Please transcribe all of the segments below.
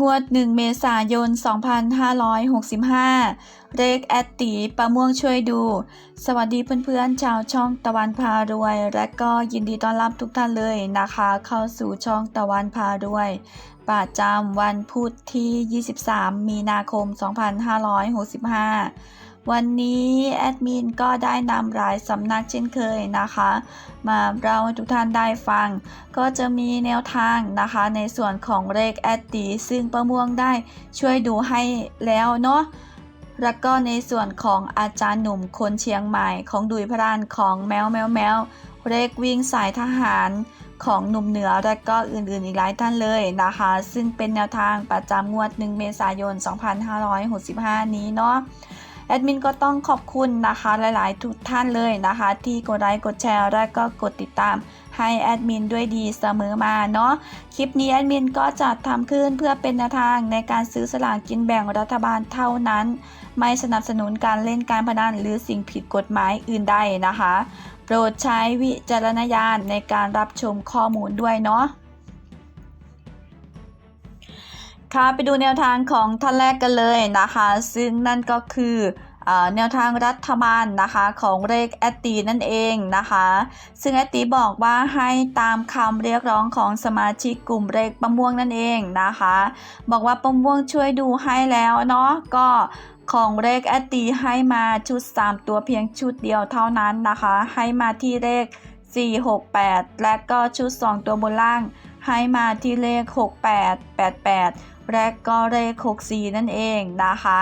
งวด 1 เมษายน 2565 เลขแอดตีประม่วงช่วยดู สวัสดีเพื่อนๆ ชาวช่องตะวันพารวย และก็ยินดีต้อนรับทุกท่านเลยนะคะ เข้าสู่ช่องตะวันพารวย ประจำวันพุธที่ 23 มีนาคม 2565 วันนี้แอดมินก็ได้นำรายสำนักเช่นเคยนะคะ มาเราให้ทุกท่านได้ฟัง ก็จะมีแนวทางนะคะในส่วนของเลขแอดตีซึ่งประม่วงได้ช่วยดูให้แล้วเนาะแล้วก็ในส่วนของอาจารย์หนุ่มคนเชียงใหม่ของดุยพรานของแมวแมวแมวเลขวิ่งสายทหารของหนุ่มเหนือและก็อื่นๆอีกหลายท่านเลยนะคะ ซึ่งเป็นแนวทางประจำงวด 1 เมษายน 2565 นี้เนาะ แอดมินก็ต้องขอบคุณนะคะหลายๆ ทุกท่านเลยนะคะ ที่กดไลค์กดแชร์และก็กดติดตามให้แอดมินด้วยดีเสมอมาเนาะคลิปนี้แอดมินก็จะทำขึ้นเพื่อเป็นแนวทางในการซื้อสลากกินแบ่งรัฐบาลเท่านั้น ไม่สนับสนุนการเล่นการพนันหรือสิ่งผิดกฎหมายอื่นใดนะคะ โปรดใช้วิจารณญาณในการรับชมข้อมูลด้วยเนาะ ค่ะไปดูแนวทางของท่านแรกกันเลยนะคะ ซึ่งนั่นก็คือแนวทางรัฐบาลนะคะของเลขแอตตีนั่นเองนะคะ ซึ่งแอตตีบอกว่าให้ตามคำเรียกร้องของสมาชิกกลุ่มเลขประม่วงนั่นเองนะคะ บอกว่าประม่วงช่วยดูให้แล้วเนาะก็ของเลขแอตตีให้มาชุด 3 ตัวเพียงชุดเดียวเท่านั้นนะคะ ให้มาที่เลข 468 และก็ชุด 2 ตัวบนล่าง ให้มาที่เลข 6888 และก็เลข64นั่นเองนะคะ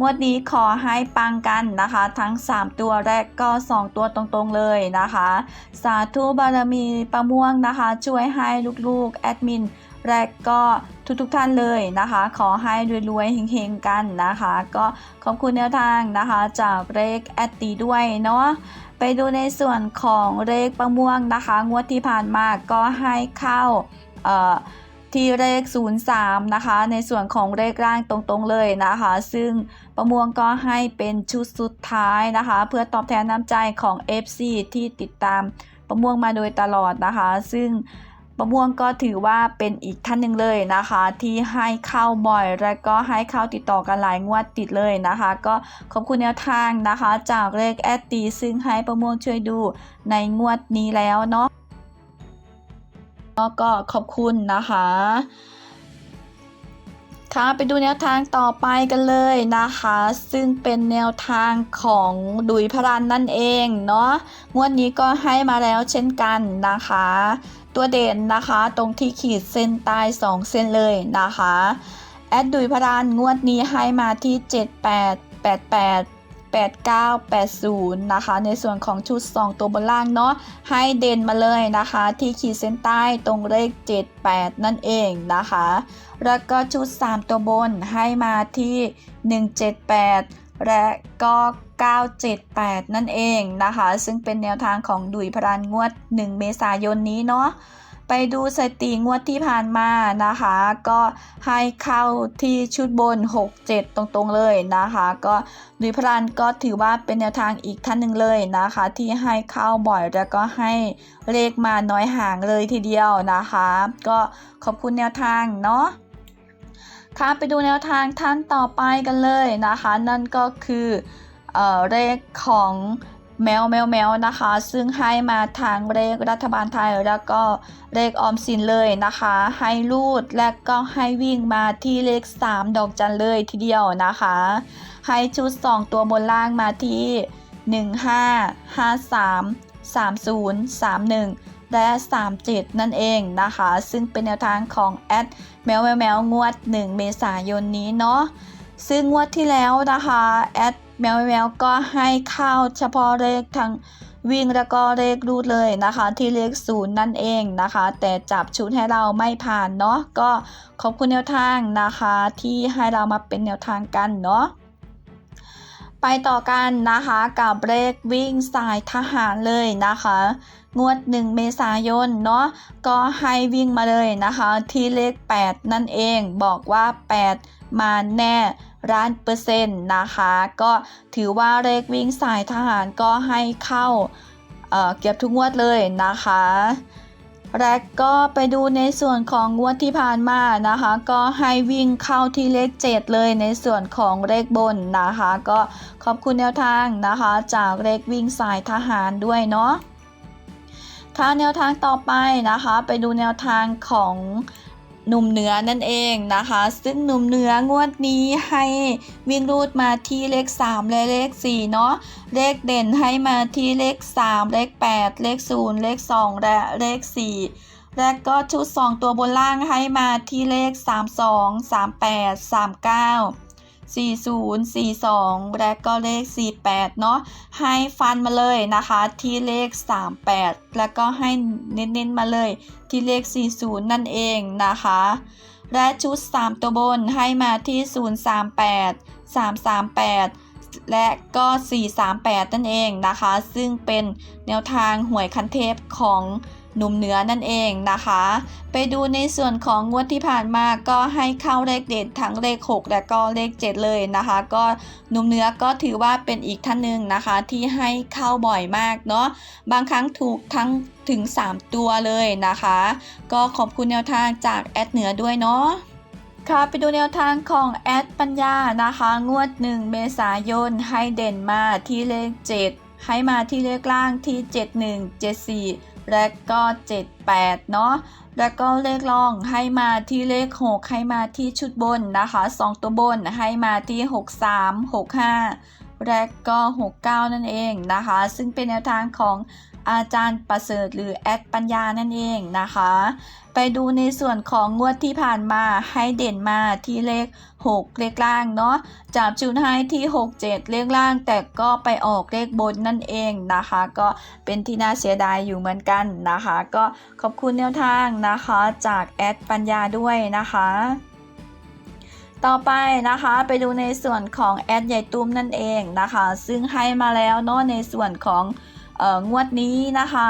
งวดนี้ขอให้ปังกันนะคะ ทั้ง 3 ตัวและก็ 2 ตัวตรงๆเลยนะคะ สาธุบารมีประม่วงนะคะ ช่วยให้ลูกๆ แอดมินและก็ทุกๆท่านเลยนะคะ ขอให้รวยๆเฮงๆกันนะคะ ก็ขอบคุณแนวทางนะคะจากเลขแอดตีด้วยเนาะไปดูในส่วนของเลขประม่วงนะคะ งวดที่ผ่านมาก็ให้เข้าเอ่อ ที่เลข 03 นะคะ ในส่วนของเลขร่างตรงๆเลยนะคะ ซึ่งประมวงก็ให้เป็นชุดสุดท้ายนะคะ เพื่อตอบแทนน้ำใจของ FC ที่ติดตามประมวงมาโดยตลอดนะคะ ซึ่งประมวงก็ถือว่าเป็นอีกท่านหนึ่งเลยนะคะ ที่ให้เข้าบ่อยและก็ให้เข้าติดต่อกันหลายงวดติดเลยนะคะ ก็ขอบคุณแนวทางนะคะ จากเลขแอดตีซึ่งให้ประมวงช่วยดูในงวดนี้แล้วเนาะ ก็ขอบคุณนะคะค่ะไปดูแนวทางต่อไปกันเลยนะคะ ซึ่งเป็นแนวทางของดุยพรันนั่นเองเนาะงวดนี้ก็ให้มาแล้วเช่นกันนะคะ ตัวเด่นนะคะตรงที่ขีดเส้นใต้2เส้นเลยนะคะ แอดดุยพรันงวดนี้ให้มาที่ 78 88 89 80 นะคะ ในส่วนของชุด 2 ตัวบนล่างเนาะให้เด่นมาเลยนะคะ ที่ขีดเส้นใต้ตรงเลข 78 นั่นเองนะคะ แล้วก็ชุด 3 ตัวบนให้มาที่ 178และก็ 978 นั่นเองนะคะ ซึ่งเป็นแนวทางของดุยพรานงวด 1 เมษายนนี้เนาะ ไปดูสถิติงวดที่ผ่านมานะคะ ก็ให้เข้าที่ชุดบน 6-7 ตรงๆเลยนะคะ ก็ดุยพรานก็ถือว่าเป็นแนวทางอีกท่านหนึ่งเลยนะคะ ที่ให้เข้าบ่อยแล้วก็ให้เลขมาน้อยห่างเลยทีเดียวนะคะ ก็ขอบคุณแนวทางเนาะค่ะไปดูแนวทางท่านต่อไปกันเลยนะคะ นั่นก็คือเออเลขของ แมวแมวแมวนะคะ ซึ่งให้มาทางเลขรัฐบาลไทยแล้วก็เลขออมสินเลยนะคะ ให้รูดและก็ให้วิ่งมาที่เลข 3 ดอกจันเลยทีเดียวนะคะ ให้ชุด 2 ตัวบนล่างมาที่ 15 53 30 31 และ 37 นั่นเองนะคะ ซึ่งเป็นแนวทางของแอดแมวแมวแมวงวด 1 เมษายนนี้เนาะซึ่งงวดที่แล้วนะคะแอด แมวแมวก็ให้เข้าเฉพาะเลขทั้งวิ่งแล้วก็เลขรูดเลยนะคะ ที่เลขศูนย์นั่นเองนะคะ แต่จับชุดให้เราไม่ผ่านเนาะก็ขอบคุณแนวทางนะคะ ที่ให้เรามาเป็นแนวทางกันเนาะ ไปต่อกันนะคะกับเลขวิ่งสายทหารเลยนะคะ งวด 1 เมษายนเนาะก็ให้วิ่งมาเลยนะคะ ที่เลข 8 นั่นเองบอกว่า 8 มาแน่ร้านเปอร์เซ็นต์นะคะ ก็ถือว่าเลขวิ่งสายทหารก็ให้เข้าเเก็บทุกงวดเลยนะคะ แรกก็ไปดูในส่วนของงวดที่ผ่านมานะคะ ก็ให้วิ่งเข้าที่เลข 7 เลยในส่วนของเลขบนนะคะ ก็ขอบคุณแนวทางนะคะ จากเลขวิ่งสายทหารด้วยเนาะค่ะแนวทางต่อไปนะคะ ไปดูแนวทางของ หนุ่มเหนือนั่นเองนะคะ ซึ่งหนุ่มเหนืองวดนี้ให้วิ่งรูดมาที่เลข 3 และเลข4เนาะเลขเด่นให้มาที่เลข 3 เลข 8 เลข 0 เลข 2 และเลข 4 และก็ชุด 2 ตัวบนล่างให้มาที่เลข 32 38 39 40 42 และก็เลข 48 เนาะให้ฟันมาเลยนะคะที่เลข 38 แล้วก็ให้เน้นๆมาเลยที่เลข 40 นั่นเองนะคะ และชุด 3 ตัวบนให้มาที่ 038 338และก็ 438 นั่นเองนะคะ ซึ่งเป็นแนวทางหวยคันเทพของ หนุ่มเหนือนั่นเองนะคะ ไปดูในส่วนของงวดที่ผ่านมาก็ให้เข้าเลขเด็ดทั้งเลข 6 และก็เลข 7 เลยนะคะ ก็หนุ่มเหนือก็ถือว่าเป็นอีกท่านหนึ่งนะคะ ที่ให้เข้าบ่อยมากเนาะบางครั้งถูกทั้งถึง 3 ตัวเลยนะคะ ก็ขอบคุณแนวทางจากแอดเหนือด้วยเนาะค่ะไปดูแนวทางของแอดปัญญานะคะ งวด 1 เมษายนให้เด่นมาที่เลข 7 ให้มาที่เลขล่างที่ 71 74 และก็ 78 เนาะ แล้วก็เลขร่องให้มาที่เลข 6 ให้มาที่ชุดบนนะคะ 2 ตัวบนให้มาที่ 63 65 และก็ 69 นั่นเองนะคะ ซึ่งเป็นแนวทางของอาจารย์ประเสริฐหรือแอดปัญญานั่นเองนะคะ ไปดูในส่วนของงวดที่ผ่านมาให้เด่นมาที่เลข 6 เลขล่างเนาะจับจุดให้ที่ 6 7 เลขล่าง แต่ก็ไปออกเลขบนนั่นเองนะคะ ก็เป็นที่น่าเสียดายอยู่เหมือนกันนะคะ ก็ขอบคุณแนวทางนะคะจากแอดปัญญาด้วยนะคะ ต่อไปนะคะไปดูในส่วนของแอดใหญ่ตุ้มนั่นเองนะคะ ซึ่งให้มาแล้วเนาะในส่วนขององวดนี้นะคะ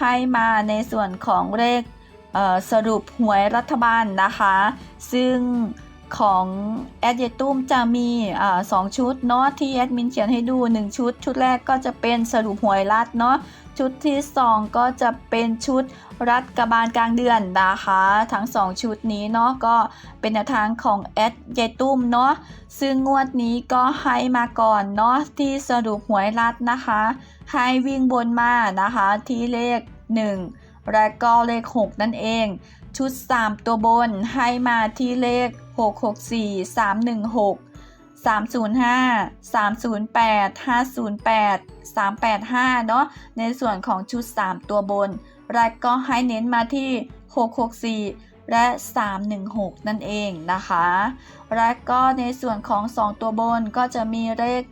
ให้มาในส่วนของเลขเสรุปหวยรัฐบาลนะคะ ซึ่ง ของแอดเยตุ้มจะมีอ่าสองชุดเนาะที่แอดมินเขียนให้ดู 1 ชุด ชุดแรกก็จะเป็นสรุปหวยรัฐเนาะชุดที่ 2 ก็จะเป็นชุดรัฐกบาลกลางเดือนนะคะ ทั้ง 2 ชุดนี้เนาะก็เป็นแนวทางของแอดเยตุ้มเนาะซึ่งงวดนี้ก็ให้มาก่อนเนาะที่สรุปหวยรัฐนะคะ ให้วิ่งบนมานะคะที่เลข 1 และก็เลข 6 นั่นเอง ชุด 3 ตัวบนให้มาที่เลข 664 316 305 308 508 385 เนาะในส่วนของชุด 3 ตัวบนและก็ให้เน้นมาที่ 664 และ 316 นั่นเองนะคะและก็ในส่วนของ 2 ตัวบนก็จะมีเลข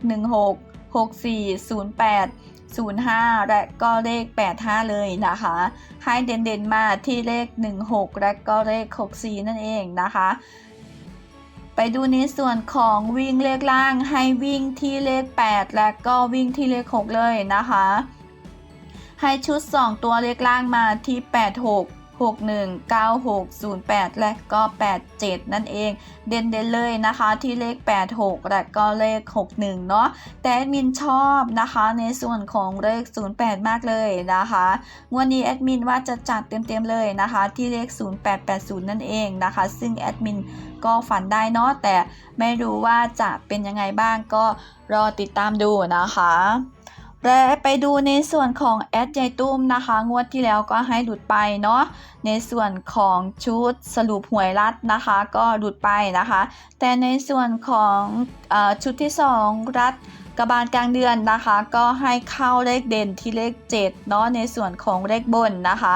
16 64 08 05 และก็เลข 85 เลยนะคะ ให้เด่นๆมาที่เลข 16 และก็เลข 64 นั่นเองนะคะ ไปดูในส่วนของวิ่งเลขล่างให้วิ่งที่เลข 8 และก็วิ่งที่เลข 6 เลยนะคะ ให้ชุด 2 ตัวเลขล่างมาที่ 86 61 96 08 และก็ 87 นั่นเอง เด่นๆเลยนะคะที่เลข 86 และก็เลข 61 เนาะแต่แอดมินชอบนะคะในส่วนของเลข 08 มากเลยนะคะงวันนี้แอดมินว่าจะจัดเต็มๆเลยนะคะที่เลข 0880 นั่นเองนะคะ ซึ่งแอดมินก็ฝันได้เนาะแต่ไม่รู้ว่าจะเป็นยังไงบ้างก็รอติดตามดูนะคะ และไปดูในส่วนของแอดใจตุ้มนะคะ งวดที่แล้วก็ให้หลุดไปเนาะในส่วนของชุดสรุปหวยรัดนะคะ ก็หลุดไปนะคะ แต่ในส่วนของออชุดที่ 2 รัฐ กบาลกลางเดือนนะคะ ก็ให้เข้าเลขเด่นที่เลข7เนาะในส่วนของเลขบนนะคะ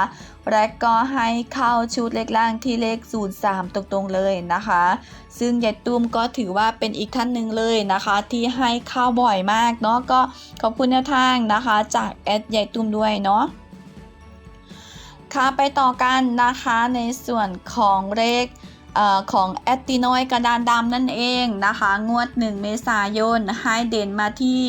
และก็ให้เข้าชุดเลขล่างที่เลข 03 ตรงๆเลยนะคะ ซึ่งยายตุ้มก็ถือว่าเป็นอีกท่านหนึ่งเลยนะคะ ที่ให้เข้าบ่อยมากเนาะก็ขอบคุณแนวทางนะคะ จากแอดยายตุ้มด้วยเนาะค่ะไปต่อกันนะคะในส่วนของเลข ของแอตตินอยกระดานดำนั่นเองนะคะ งวด 1 เมษายนให้เด่นมาที่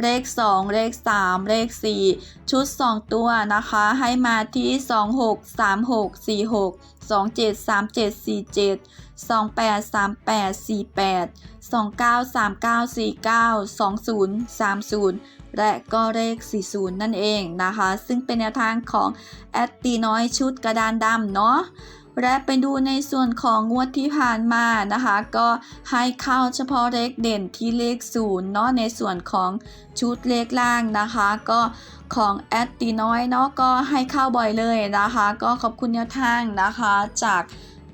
เลข 2 เลข 3 เลข 4 ชุด 2 ตัวนะคะ ให้มาที่ 26 36 46 27 37 47 28 38 48 29 39 49 20 30 และก็เลข 40 นั่นเองนะคะ ซึ่งเป็นแนวทางของแอดตีน้อยชุดกระดานดำเนาะ และไปดูในส่วนของงวดที่ผ่านมานะคะ ก็ให้เข้าเฉพาะเลขเด่นที่เลขศูนย์เนาะในส่วนของชุดเลขล่างนะคะ ก็ของแอดตีน้อยเนาะก็ให้เข้าบ่อยเลยนะคะ ก็ขอบคุณแนวทางนะคะจาก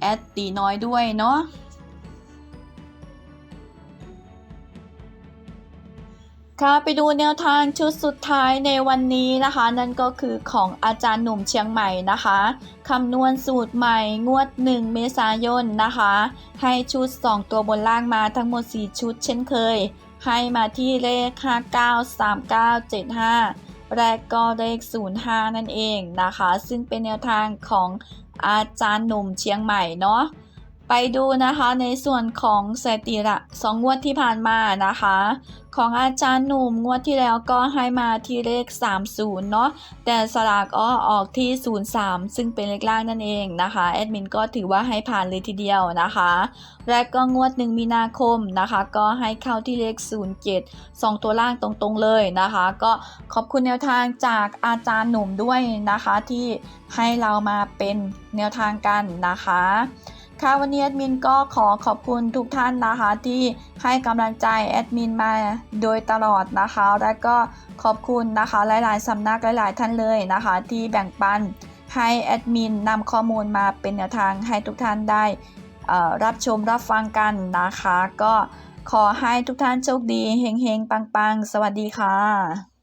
แอดตีน้อยด้วยเนาะ ค่ะไปดูแนวทางชุดสุดท้ายในวันนี้นะคะ นั่นก็คือของอาจารย์หนุ่มเชียงใหม่นะคะคำนวณสูตรใหม่งวด 1 เมษายนนะคะ ให้ชุด 2 ตัวบนล่างมาทั้งหมด 4 ชุดเช่นเคย ให้มาที่เลข 593975และก็เลข 05 นั่นเองนะคะ ซึ่งเป็นแนวทางของอาจารย์หนุ่มเชียงใหม่เนาะ ไปดูนะคะในส่วนของสถิติละสองงวดที่ผ่านมานะคะ ของอาจารย์หนุ่มงวดที่แล้วก็ให้มาที่เลข 30 เนาะแต่สลากอ้อออกที่ 03 ซึ่งเป็นเลขล่างนั่นเองนะคะ แอดมินก็ถือว่าให้ผ่านเลยทีเดียวนะคะ และก็งวด1มีนาคมนะคะ ก็ให้เข้าที่เลข 07 2 ตัวล่างตรงๆเลยนะคะ ก็ขอบคุณแนวทางจากอาจารย์หนุ่มด้วยนะคะที่ให้เรามาเป็นแนวทางกันนะคะ ค่ะวันนี้แอดมินก็ขอขอบคุณทุกท่านนะคะที่ให้กำลังใจแอดมินมาโดยตลอดนะคะ และก็ขอบคุณนะคะหลายๆสำนักหลาย ๆ ท่านเลยนะคะ ที่แบ่งปันให้แอดมินนำข้อมูลมาเป็นแนวทางให้ทุกท่านได้รับชมรับฟังกันนะคะ ก็ขอให้ทุกท่านโชคดีเฮงๆ ปังๆ สวัสดีค่ะ